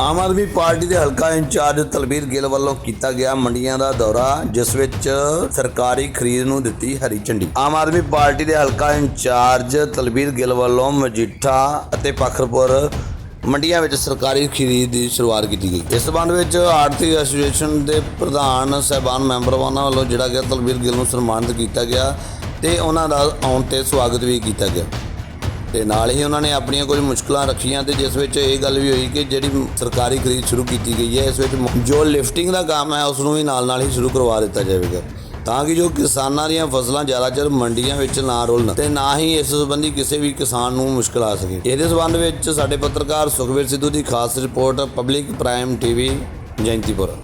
Aam Aadmi party ਦੇ ਹਲਕਾ incharge Talbir Gill ਵੱਲੋਂ ਕੀਤਾ ਗਿਆ ਮੰਡੀਆਂ ਦਾ ਦੌਰਾ, ਜਿਸ ਵਿੱਚ ਸਰਕਾਰੀ ਖਰੀਦ ਨੂੰ ਦਿੱਤੀ ਹਰੀ ਝੰਡੀ। ਆਮ ਆਦਮੀ ਪਾਰਟੀ ਦੇ ਹਲਕਾ ਇੰਚਾਰਜ ਤਲਬੀਰ ਗਿੱਲ ਵੱਲੋਂ ਮਜੀਠਾ ਅਤੇ ਪਖਰਪੁਰ ਮੰਡੀਆਂ ਵਿੱਚ ਸਰਕਾਰੀ ਖਰੀਦ ਦੀ ਸ਼ੁਰੂਆਤ ਕੀਤੀ ਗਈ। ਇਸ ਸੰਬੰਧ ਵਿੱਚ ਆਰਥਿਕ ਐਸੋਸੀਏਸ਼ਨ ਦੇ ਪ੍ਰਧਾਨ ਸਹਿਬਾਨ ਮੈਂਬਰਵਾਨਾਂ ਵੱਲੋਂ ਜਿਹੜਾ ਗਿਆ ਤਲਬੀਰ ਗਿੱਲ ਨੂੰ ਸਨਮਾਨਿਤ ਕੀਤਾ ਗਿਆ ਤੇ ਉਹਨਾਂ ਦਾ ਆਉਣ ਤੇ ਸਵਾਗਤ ਵੀ ਕੀਤਾ ਗਿਆ। ਤੇ ਨਾਲ ਹੀ ਉਹਨਾਂ ਨੇ ਆਪਣੀਆਂ ਕੁਝ ਮੁਸ਼ਕਲਾਂ ਰੱਖੀਆਂ ਤੇ ਜਿਸ ਵਿੱਚ ਇਹ ਗੱਲ ਵੀ ਹੋਈ ਕਿ ਜਿਹੜੀ ਸਰਕਾਰੀ ਖਰੀਦ ਸ਼ੁਰੂ ਕੀਤੀ ਗਈ ਹੈ, ਇਸ ਵਿੱਚ ਜੋ ਲਿਫਟਿੰਗ ਦਾ ਕੰਮ ਹੈ ਉਸ ਨੂੰ ਵੀ ਨਾਲ ਨਾਲ ਹੀ ਸ਼ੁਰੂ ਕਰਵਾ ਦਿੱਤਾ ਜਾਵੇਗਾ। ਤਾਂ ਕਿ ਜੋ ਕਿਸਾਨਾਂ ਦੀਆਂ ਫਸਲਾਂ ਜ਼ਿਆਦਾ ਚਿਰ ਮੰਡੀਆਂ ਵਿੱਚ ਨਾ ਰੁਲਣ ਤੇ ਨਾ ਹੀ ਇਸ ਸੰਬੰਧੀ ਕਿਸੇ ਵੀ ਕਿਸਾਨ ਨੂੰ ਮੁਸ਼ਕਲ ਆ ਸਕੇ। ਇਹਦੇ ਸੰਬੰਧ ਵਿੱਚ ਸਾਡੇ ਪੱਤਰਕਾਰ ਸੁਖਵੀਰ ਸਿੱਧੂ ਦੀ ਖਾਸ report public prime TV Jaintipur.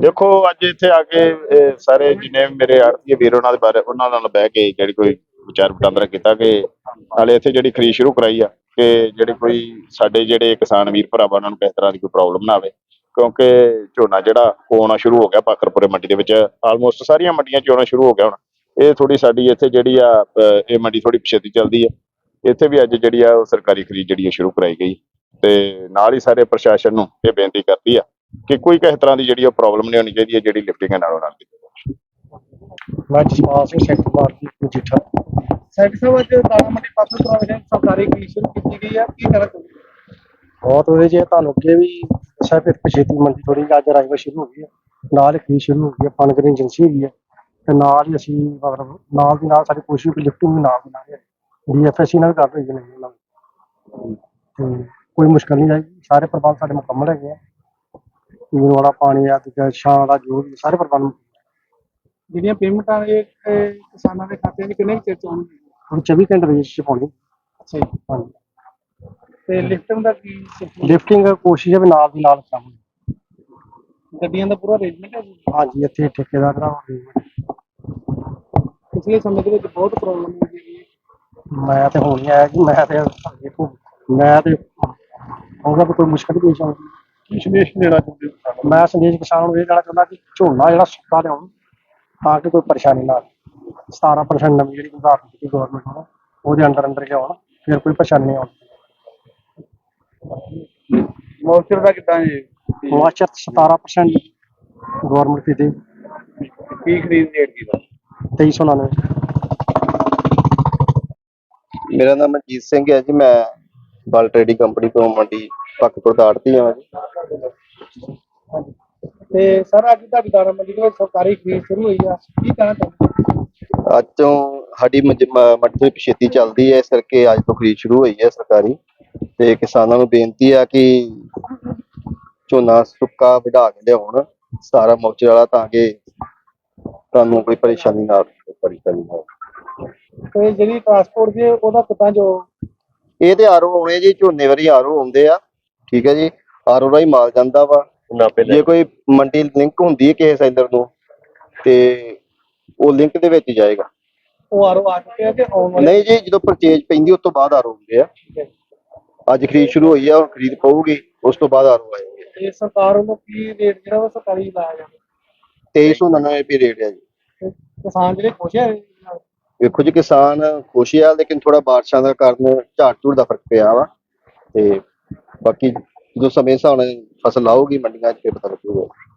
ਦੇਖੋ ਅੱਜ ਇੱਥੇ ਆ ਕੇ ਇਹ ਸਾਰੇ ਜਿੰਨੇ ਮੇਰੇ ਆੜਤੀਏ ਵੀਰ ਉਹਨਾਂ ਦੇ ਬਾਰੇ ਉਹਨਾਂ ਨਾਲ ਬਹਿ ਕੇ ਜਿਹੜੀ ਕੋਈ ਵਿਚਾਰ ਵਟਾਂਦਰਾ ਕੀਤਾ ਕਿ ਨਾਲੇ ਇੱਥੇ ਜਿਹੜੀ ਖਰੀਦ ਸ਼ੁਰੂ ਕਰਾਈ ਆ ਕਿ ਜਿਹੜੇ ਕੋਈ ਸਾਡੇ ਜਿਹੜੇ ਕਿਸਾਨ ਵੀਰ ਭਰਾਵਾਂ ਉਹਨਾਂ ਨੂੰ ਕਿਸੇ ਤਰ੍ਹਾਂ ਦੀ ਕੋਈ ਪ੍ਰੋਬਲਮ ਨਾ ਆਵੇ। ਕਿਉਂਕਿ ਝੋਨਾ ਜਿਹੜਾ ਉਹ ਆਉਣਾ ਸ਼ੁਰੂ ਹੋ ਗਿਆ ਪਾਕਰਪੁਰੇ ਮੰਡੀ ਦੇ ਵਿੱਚ ਆਲਮੋਸਟ ਸਾਰੀਆਂ ਮੰਡੀਆਂ 'ਚ ਆਉਣਾ ਸ਼ੁਰੂ ਹੋ ਗਿਆ ਹੁਣ। ਇਹ ਥੋੜੀ ਸਾਡੀ ਇੱਥੇ ਜਿਹੜੀ ਆ ਅ, ਇਹ ਮੰਡੀ ਥੋੜੀ ਪਿਛੇਤੀ ਚੱਲਦੀ ਹੈ ਇੱਥੇ ਵੀ ਅੱਜ ਜਿਹੜੀ ਆ ਉਹ ਸਰਕਾਰੀ ਖਰੀਦ ਜਿਹੜੀ ਆ ਸ਼ੁਰੂ ਕਰਾਈ ਗਈ। ਤੇ ਨਾਲ ਹੀ ਸਾਰੇ ਪ੍ਰਸ਼ਾਸਨ ਨੂੰ ਇਹ ਬੇਨਤੀ ਕਰਦੀ ਆ ਕਿ ਕੋਈ ਕਿਸੇ ਤਰ੍ਹਾਂ ਦੀ ਜਿਹੜੀ ਉਹ ਪ੍ਰੋਬਲਮ ਨਹੀਂ ਹੋਣੀ ਚਾਹੀਦੀ ਹੈ ਜਿਹੜੀ ਲਿਫਟਿੰਗ ਨਾਲੋਂ ਜਾਵੇ। ਮੈਂ Jaspal Singh secretary market Majitha. Secretary Sahib ਅੱਜ ਦਾਣਾ ਮੰਡੀ ਪਾਸੋਂ ਪ੍ਰੋਵੀਜ਼ਨ ਸਰਕਾਰੀ ਖਰੀਦ ਸ਼ੁਰੂ ਕੀਤੀ ਗਈ ਆ ਕੀ ਕਹਿਣਾ ਚਾਹੁੰਦੇ ਬਹੁਤ ਉਹਦੇ ਜੇ ਤੁਹਾਨੂੰ ਅੱਗੇ ਵੀ ਦੱਸਿਆ ਫਿਰ ਪਛੇਤੀ ਮੰਡੀ ਥੋੜੀ ਅੱਜ ਰਾਜਵਾ ਸ਼ੁਰੂ ਹੋ ਗਈ ਹੈ। ਨਾਲ ਹੀ ਖਰੀਦ ਸ਼ੁਰੂ ਹੋ ਗਈ ਹੈ ਫੰਡ ਗ੍ਰੀਨ ਏਜੰਸੀ ਹੈਗੀ ਹੈ। ਤੇ ਨਾਲ ਹੀ ਅਸੀਂ ਮਤਲਬ ਨਾਲ ਦੀ ਨਾਲ ਸਾਡੀ ਕੋਸ਼ਿਸ਼ ਵੀ ਲਿਫਟਿੰਗ ਵੀ ਨਾਲ ਦੀ ਨਾਲ ਹੈ ਡੀਐਫਐਸਸੀ ਨਾਲ ਵੀ ਕਰ ਰਹੀ ਹੈ ਨਾਲ ਤੇ ਕੋਈ ਮੁਸ਼ਕਲ ਨਹੀਂ ਆਈ ਸਾਰੇ ਪ੍ਰਬੰਧ ਸਾਡੇ ਮੁਕੰਮਲ ਹੈਗੇ ਆ। ਪੀਣ ਵਾਲਾ ਪਾਣੀ ਆ ਤੇ ਛਾਂ ਦਾ ਜੋ ਵੀ ਸਾਰੇ ਪ੍ਰਬੰਧ ਜਿਹੜੀਆਂ ਪੇਮੈਂਟਾਂ ਇਹ ਇਹ ਕਿਸਾਨਾਂ ਦੇ ਖਾਤੇ 'ਚ ਕਿੰਨੇ ਕੁ ਚਿਰ ਚ ਆਉਣਗੀਆਂ? ਹੁਣ 24 ਘੰਟੇ ਦੇ ਵਿੱਚ ਪਾਉਣੀ। ਅੱਛਾ ਜੀ। ਹਾਂਜੀ। ਤੇ ਲਿਫਟਿੰਗ ਦਾ ਕੀ system? ਲਿਫਟਿੰਗ ਕੋਸ਼ਿਸ਼ ਹੈ ਵੀ ਨਾਲ ਦੀ ਨਾਲ ਕੰਮ ਗੱਡੀਆਂ ਦਾ ਪੂਰਾ ਅਰੇਂਜਮੈਂਟ ਹੈ ਜੀ? ਹਾਂਜੀ ਇੱਥੇ ਠੇਕੇਦਾਰ ਦਾ ਪਿਛਲੇ ਸਮੇਂ ਦੇ ਵਿੱਚ ਬਹੁਤ ਪ੍ਰੋਬਲਮ ਹੋਈ ਸੀ। ਮੈਂ ਤੇ ਹੁਣ ਹੀ ਆਇਆ ਕਿ ਮੈਂ ਤੇ ਦੇਖੋ ਮੈਂ ਤੇ ਉਹਦਾ ਕੋਈ ਮੁਸ਼ਕਲ ਨਹੀਂ ਪੇਸ਼ ਆਉਂਦੀ। ਕੀ ਸੰਦੇਸ਼ ਦੇਣਾ ਚਾਹੁੰਦੇ ਹੋ? ਮੈਂ ਸੰਦੇਸ਼ ਕਿਸਾਨ ਨੂੰ ਇਹ ਕਹਿਣਾ ਚਾਹੁੰਦਾ ਕਿ ਝੋਨਾ ਜਿਹੜਾ ਸੁੱਕਾ ਲਿਆਉਣ ਤਾਂ ਕਿ ਕੋਈ ਪਰੇਸ਼ਾਨੀ ਨਾ ਆਵੇ। 17% ਨਵੀਂ ਜਿਹੜੀ ਨਿਰਧਾਰਤ ਕੀਤੀ ਗਵਰਨਮੈਂਟ ਨੇ ਉਹਦੇ ਅੰਡਰ ਅੰਡਰ ਲਿਆਉਣ ਫਿਰ ਕੋਈ ਪਰੇਸ਼ਾਨੀ ਨਹੀਂ ਆਉਂਦੀ ਨੂੰ ਮੌਸਚਰ ਦਾ ਕਿੱਦਾਂ ਜੀ? ਮਾਚਰ 17% ਗਵਰਨਮੈਂਟ ਫੀ ਦੇ ਕੀ ਖਰੀਦ ਰੇਟ ਕੀ ਦਾ 2399 ਮੇਰਾ ਨਾਮ ਮਨਜੀਤ ਸਿੰਘ ਹੈ ਜੀ ਮੈਂ ਬਲ ਟ੍ਰੇਡਿੰਗ ਕੰਪਨੀ ਤੋਂ ਮੰਡੀ ਪੱਕਪੁਰ ਦਾ ਆੜਤੀ ਹਾਂ ਜੀ। ਤੇ ਸਰ ਅੱਜ ਤੁਹਾਡੀ ਦਾਣਾ ਮੰਡੀ ਦੇ ਵਿੱਚ ਸਰਕਾਰੀ ਖਰੀਦ ਸ਼ੁਰੂ ਹੋਈ ਆ। ਕੀ ਕਹਿਣਾ ਚਾਹੁੰਦੇ? ਅੱਜ ਤੋਂ ਸਾਡੀ ਮੰਜ- ਮ- ਮੰਡੀ ਤੋਂ ਛੇਤੀ ਚੱਲਦੀ ਹੈ। ਇਸ ਕਰਕੇ ਅੱਜ ਤੋਂ ਖਰੀਦ ਸ਼ੁਰੂ ਹੋਈ ਹੈ ਸਰਕਾਰੀ। ਤੇ ਕਿਸਾਨਾਂ ਨੂੰ ਬੇਨਤੀ ਆ ਕਿ ਝੋਨਾ ਸੁੱਕਾ ਵਧਾ ਕੇ ਲਿਆਉਣ। ਸਾਰਾ ਮੌਚੇ ਵਾਲਾ ਤਾਂ ਕਿ ਤੁਹਾਨੂੰ ਕੋਈ ਪਰੇਸ਼ਾਨੀ ਨਾ ਆਵੇ। ਪਰੇਸ਼ਾਨੀ ਨਾ ਆਵੇ। ਤੇ ਜਿਹੜੀ ਟਰਾਂਸਪੋਰਟ ਦੀ ਉਹਦਾ ਕਿੱਦਾਂ ਜੋ ਇਹ ਤੇ ਆਰਓ ਆਉਣੇ ਜੀ। ਝੋਨੇ ਵਾਰੀ ਆਰਓ ਆਉਂਦੇ ਆ। ਠੀਕ ਹੈ ਜੀ। ਆਰਓ ਰਾਹੀਂ ਮਾਲ ਜਾਂਦਾ ਵਾ। ਜੇ ਕੋਈ ਮੰਡੀ ਲਿੰਕ ਹੁੰਦੀ ਹੈ ਕਿਸੇ ਸੈਲਰ ਨੂੰ ਤੇ ਉਹ ਲਿੰਕ ਦੇ ਵਿੱਚ ਜਾਏਗਾ। ਉਹ ਆਰੋ ਆ ਚੁੱਕੇ ਆ ਕਿ ਆਉਣ ਵਾਲੇ? ਨਹੀਂ ਜੀ ਜਦੋਂ ਪਰਚੇਜ ਪੈਂਦੀ ਉਸ ਤੋਂ ਬਾਅਦ ਆਰਓ ਹੁੰਦੇ ਆ। ਅੱਜ ਖਰੀਦ ਸ਼ੁਰੂ ਹੋਈ ਆ ਹੁਣ ਖਰੀਦ ਪਊਗੀ ਉਸ ਤੋਂ ਬਾਅਦ ਆਰਓ ਆਏਗੇ ਤੇ ਸਰਕਾਰ ਵੱਲੋਂ ਕੀ ਰੇਟ ਜਿਹੜਾ ਵਾ ਸਰਕਾਰੀ ਲਾਇਆ ਜਾਂਦਾ? 2399 ਰੁਪਏ ਰੇਟ ਹੈ ਜੀ। ਤੇ ਕਿਸਾਨ ਜਿਹੜੇ ਖੁਸ਼ ਹੈ ਇਹਦੇ ਨਾਲ? ਵੇਖੋ ਜੀ ਕਿਸਾਨ ਖੁਸ਼ ਆ ਲੇਕਿਨ ਥੋੜਾ ਬਾਰਿਸ਼ਾਂ ਦਾ ਕਾਰਨ ਝਾੜ ਝੂੜ ਦਾ ਫ਼ਰਕ ਪਿਆ ਵਾ ਤੇ ਬਾਕੀ ਜਦੋਂ ਸਮੇਂ ਹਿਸਾਬ ਨਾਲ ਫਸਲ ਆਊਗੀ ਮੰਡੀਆਂ 'ਚ ਫਿਰ ਪਤਾ ਲੱਗੂਗਾ।